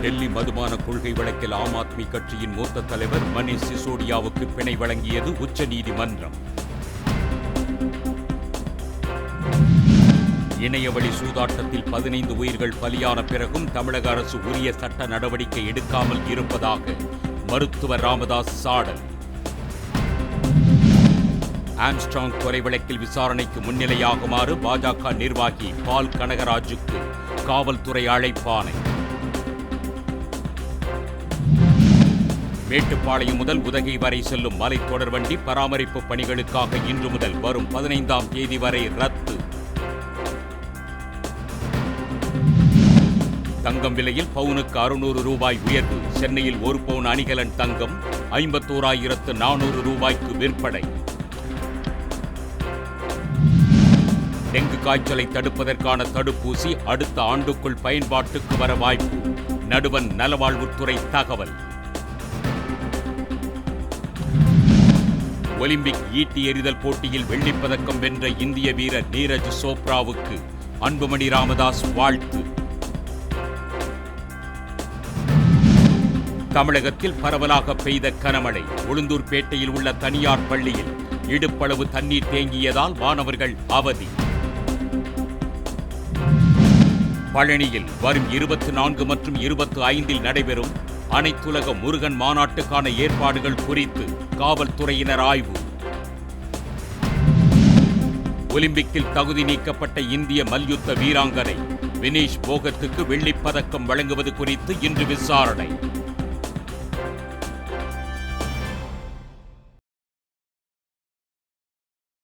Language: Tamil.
டெல்லி மதுபான கொள்கை வழக்கில் ஆம் ஆத்மி கட்சியின் மூத்த தலைவர் மணீஷ் சிசோடியாவுக்கு பிணை வழங்கியது உச்சநீதிமன்றம் இணையவழி சூதாட்டத்தில் பதினைந்து உயிர்கள் பலியான பிறகும் தமிழக அரசு உரிய சட்ட நடவடிக்கை எடுக்காமல் இருப்பதாக மருத்துவர் ராமதாஸ் சாடல். ஆம்ஸ்ட்ராங் கொலை வழக்கில் விசாரணைக்கு முன்னிலையாகுமாறு பாஜக நிர்வாகி பால் கனகராஜுக்கு காவல்துறை அழைப்பானை மேட்டுப்பாளையம் முதல் உதகை வரை செல்லும் மலைத்தொடர் வண்டி பராமரிப்பு பணிகளுக்காக இன்று முதல் வரும் பதினைந்தாம் தேதி வரை ரத்து. தங்கம் விலையில் பவுனுக்கு அறுநூறு ரூபாய் உயர்வு. சென்னையில் ஒரு பவுன் அணிகலன் தங்கம் ஐம்பத்தோராயிரத்து நானூறு ரூபாய்க்கு விற்பனை. டெங்கு காய்ச்சலை தடுப்பதற்கான தடுப்பூசி அடுத்த ஆண்டுக்குள் பயன்பாட்டுக்கு வர வாய்ப்பு. நடுவன் நலவாழ்வுத்துறை தகவல். ஒலிம்பிக் ஈட்டி எறிதல் போட்டியில் வெள்ளிப் பதக்கம் வென்ற இந்திய வீரர் நீரஜ் சோப்ராவுக்கு அன்புமணி ராமதாஸ் வாழ்த்து. தமிழகத்தில் பரவலாக பெய்த கனமழை. உளுந்தூர்பேட்டையில் உள்ள தனியார் பள்ளியில் இடுப்பளவு தண்ணீர் தேங்கியதால் மாணவர்கள் அவதி. பழனியில் வரும் இருபத்தி நான்கு மற்றும் இருபத்தி ஐந்தில் நடைபெறும் அனைத்துலக முருகன் மாநாட்டுக்கான ஏற்பாடுகள் குறித்து காவல்துறையினர் ஆய்வு. ஒலிம்பிக்கில் தகுதி நீக்கப்பட்ட இந்திய மல்யுத்த வீராங்கனை வினேஷ் போகத்துக்கு வெள்ளிப்பதக்கம் வழங்குவது குறித்து இன்று விசாரணை.